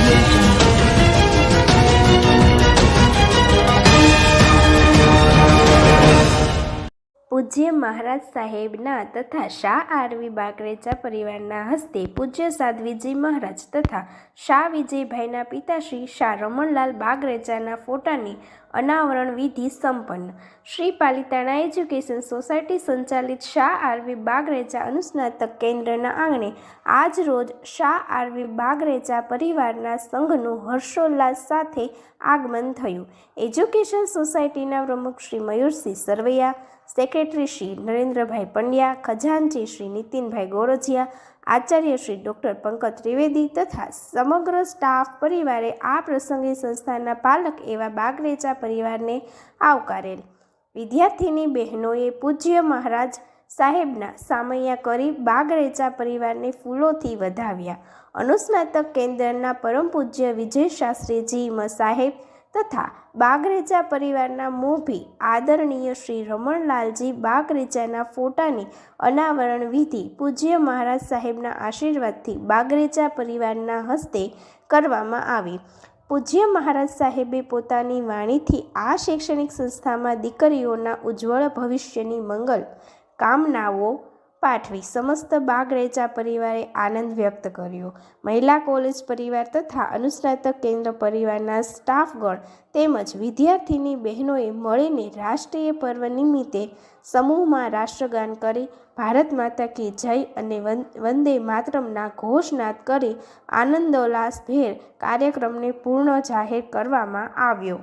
Information. પૂજ્ય મહારાજ સાહેબના તથા શાહ આરવી બાકરેચા પરિવારના હસ્તે પૂજ્ય સાધ્વીજી મહારાજ તથા શાહ વિજયભાઈના પિતાશ્રી શાહ રમણલાલ બાગરેચાના ફોટાની અનાવરણ વિધિ સંપન્ન. શ્રી પાલિતાણા એજ્યુકેશન સોસાયટી સંચાલિત શાહ આરવી બાગરેચા અનુસ્નાતક કેન્દ્રના આંગણે આજ રોજ શાહ આરવી બાગરેચા પરિવારના સંઘનું હર્ષોલ્લાસ સાથે આગમન થયું. એજ્યુકેશન સોસાયટીના પ્રમુખ શ્રી મયુરસિંહ સરવૈયા, સેક્રેટરી શ્રી નરેન્દ્રભાઈ પંડ્યા, ખજાનચી શ્રી નીતિનભાઈ ગોરજિયા, આચાર્ય શ્રી ડૉક્ટર પંકજ ત્રિવેદી તથા સમગ્ર સ્ટાફ પરિવારે આ પ્રસંગે સંસ્થાના પાલક એવા બાગરેચા પરિવારને આવકારેલ. વિદ્યાર્થીની બહેનોએ પૂજ્ય મહારાજ સાહેબના સામૈયા કરી બાગરેચા પરિવારને ફૂલોથી વધાવ્યા. અનુસ્નાતક કેન્દ્રના પરમ પૂજ્ય વિજય શાસ્ત્રીજી સાહેબ તથા બાગરેચા પરિવારના મોભી આદરણીય શ્રી રમણલાલજી બાગરેચાના ફોટાની અનાવરણ વિધિ પૂજ્ય મહારાજ સાહેબના આશીર્વાદથી બાગરેચા પરિવારના હસ્તે કરવામાં આવી. પૂજ્ય મહારાજ સાહેબે પોતાની વાણીથી આ શૈક્ષણિક સંસ્થામાં દીકરીઓના ઉજ્જવળ ભવિષ્યની મંગલ કામનાઓ પાઠવી સમસ્ત બાગરેચા પરિવારે આનંદ વ્યક્ત કર્યો. મહિલા કોલેજ પરિવાર તથા અનુસ્નાતક કેન્દ્ર પરિવારના સ્ટાફગણ તેમજ વિદ્યાર્થીની બહેનોએ મળીને રાષ્ટ્રીય પર્વ નિમિત્તે સમૂહમાં રાષ્ટ્રગાન કરી, ભારત માતા કી જય અને વંદે માતરમના ઘોષનાદ કરી આનંદોલ્લાસભેર કાર્યક્રમને પૂર્ણ જાહેર કરવામાં આવ્યો.